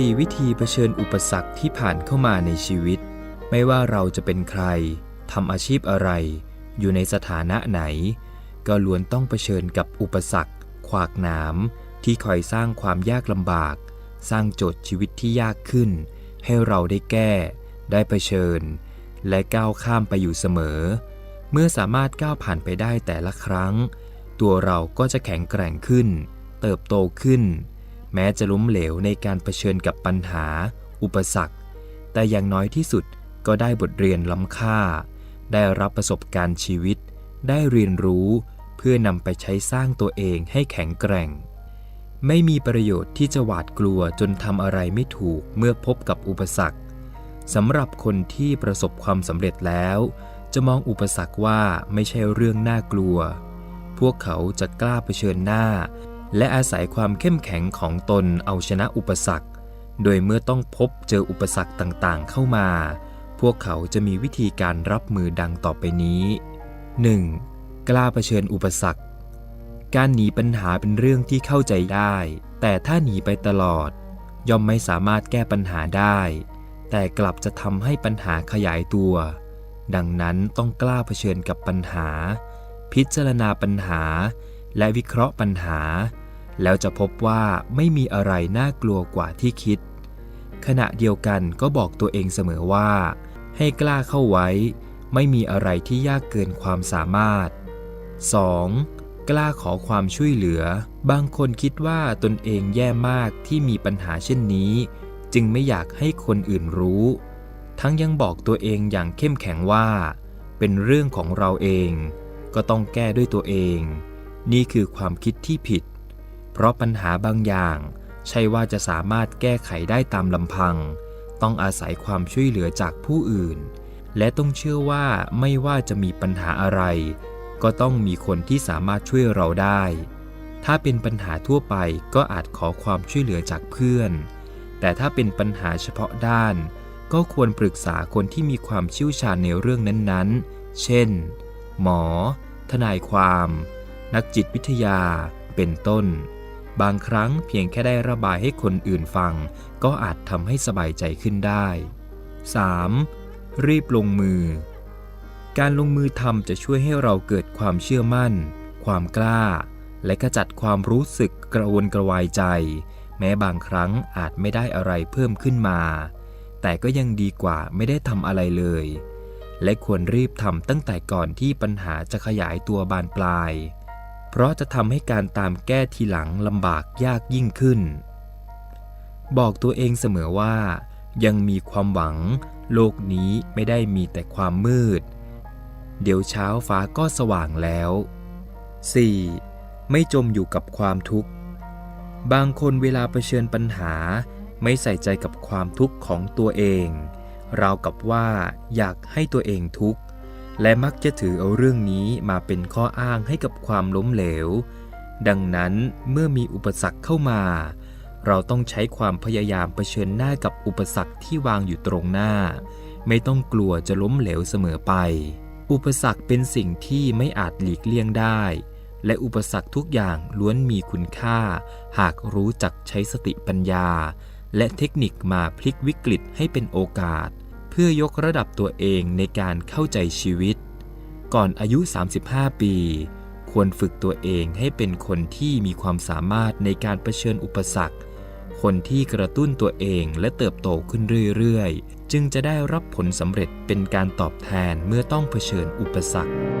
4 วิธีเผชิญอุปสรรคที่ผ่านเข้ามาในชีวิต ไม่ว่าเราจะเป็นใครทำอาชีพอะไร อยู่ในสถานะไหน ก็ล้วนต้องเผชิญกับอุปสรรค ขวากหนาม ที่คอยสร้างความยากลำบาก สร้างโจทย์ชีวิตที่ยากขึ้น ให้เราได้แก้ ได้เผชิญ และก้าวข้ามไปอยู่เสมอ เมื่อสามารถก้าวผ่านไปได้แต่ละครั้ง ตัวเราก็จะแข็งแกร่งขึ้น เติบโตขึ้น แม้จะล้มเหลวในการเผชิญกับปัญหา อุปสรรค แต่อย่างน้อยที่สุดก็ได้บทเรียนล้ำค่า ได้รับประสบการณ์ชีวิต ได้เรียนรู้เพื่อนำไปใช้สร้างตัวเองให้แข็งแกร่ง ไม่มีประโยชน์ที่จะหวาดกลัวจนทำอะไรไม่ถูกเมื่อพบกับอุปสรรคสำหรับคนที่ประสบความสำเร็จแล้ว จะมองอุปสรรคว่าไม่ใช่เรื่องน่ากลัว พวกเขาจะกล้าเผชิญหน้า และอาศัยความเข้มแข็งของตนเอาชนะอุปสรรค โดยเมื่อต้องพบเจออุปสรรคต่างๆ เข้ามา พวกเขาจะมีวิธีการรับมือดังต่อไปนี้ 1. กล้าเผชิญอุปสรรค การหนีปัญหาเป็นเรื่องที่เข้าใจได้ แต่ถ้าหนีไปตลอด ย่อมไม่สามารถแก้ปัญหาได้ แต่กลับจะทำให้ปัญหาขยายตัว ดังนั้นต้องกล้าเผชิญกับปัญหา พิจารณาปัญหา และวิเคราะห์ปัญหา แล้วจะพบว่าไม่มีอะไรน่ากลัวกว่าที่คิด ขณะเดียวกันก็บอกตัวเองเสมอว่า ให้กล้าเข้าไว้ ไม่มีอะไรที่ยากเกินความสามารถ 2. กล้าขอความช่วยเหลือ บางคนคิดว่าตนเองแย่มากที่มีปัญหาเช่นนี้ จึงไม่อยากให้คนอื่นรู้ ทั้งยังบอกตัวเองอย่างเข้มแข็งว่า เป็นเรื่องของเราเอง ก็ต้องแก้ด้วยตัวเอง นี่คือความคิดที่ผิด เพราะปัญหาบางอย่าง ใช่ว่าจะสามารถแก้ไขได้ตามลำพัง ต้องอาศัยความช่วยเหลือจากผู้อื่น และต้องเชื่อว่าไม่ว่าจะมีปัญหาอะไร ก็ต้องมีคนที่สามารถช่วยเราได้ ถ้าเป็นปัญหาทั่วไปก็อาจขอความช่วยเหลือจากเพื่อน แต่ถ้าเป็นปัญหาเฉพาะด้าน ก็ควรปรึกษาคนที่มีความเชี่ยวชาญในเรื่องนั้นๆ เช่น หมอ ทนายความ นักจิตวิทยา เป็นต้น บางครั้งเพียงแค่ได้ระบายให้คนอื่นฟัง ก็อาจทำให้สบายใจขึ้นได้ 3. รีบลงมือ การลงมือทำจะช่วยให้เราเกิดความเชื่อมั่น ความกล้า และขจัดความรู้สึกกระวนกระวายใจ แม้บางครั้งอาจไม่ได้อะไรเพิ่มขึ้นมา แต่ก็ยังดีกว่าไม่ได้ทำอะไรเลย และควรรีบทำตั้งแต่ก่อนที่ปัญหาจะขยายตัวบานปลาย เพราะจะทำให้การตามแก้ทีหลังลำบากยากยิ่งขึ้น บอกตัวเองเสมอว่า ยังมีความหวัง โลกนี้ไม่ได้มีแต่ความมืด เดี๋ยวเช้าฟ้าก็สว่างแล้ว 4. ไม่จมอยู่กับความทุกข์ บางคนเวลาเผชิญปัญหา ไม่ใส่ใจกับความทุกข์ของตัวเอง ราวกับว่าอยากให้ตัวเองทุกข์ และมักจะถือเอาเรื่องนี้มาเป็นข้ออ้างให้กับความล้มเหลว ดังนั้นเมื่อมีอุปสรรคเข้ามา เราต้องใช้ความพยายามเผชิญหน้ากับอุปสรรคที่วางอยู่ตรงหน้า ไม่ต้องกลัวจะล้มเหลวเสมอไป อุปสรรคเป็นสิ่งที่ไม่อาจหลีกเลี่ยงได้ และอุปสรรคทุกอย่างล้วนมีคุณค่า หากรู้จักใช้สติปัญญา และเทคนิคมาพลิกวิกฤตให้เป็นโอกาส เพื่อยกระดับตัวเองในการเข้าใจชีวิต ก่อนอายุ 35 ปี ควรฝึกตัวเองให้เป็นคนที่มีความสามารถในการเผชิญอุปสรรค คนที่กระตุ้นตัวเองและเติบโตขึ้นเรื่อยๆ จึงจะได้รับผลสำเร็จเป็นการตอบแทนเมื่อต้องเผชิญอุปสรรค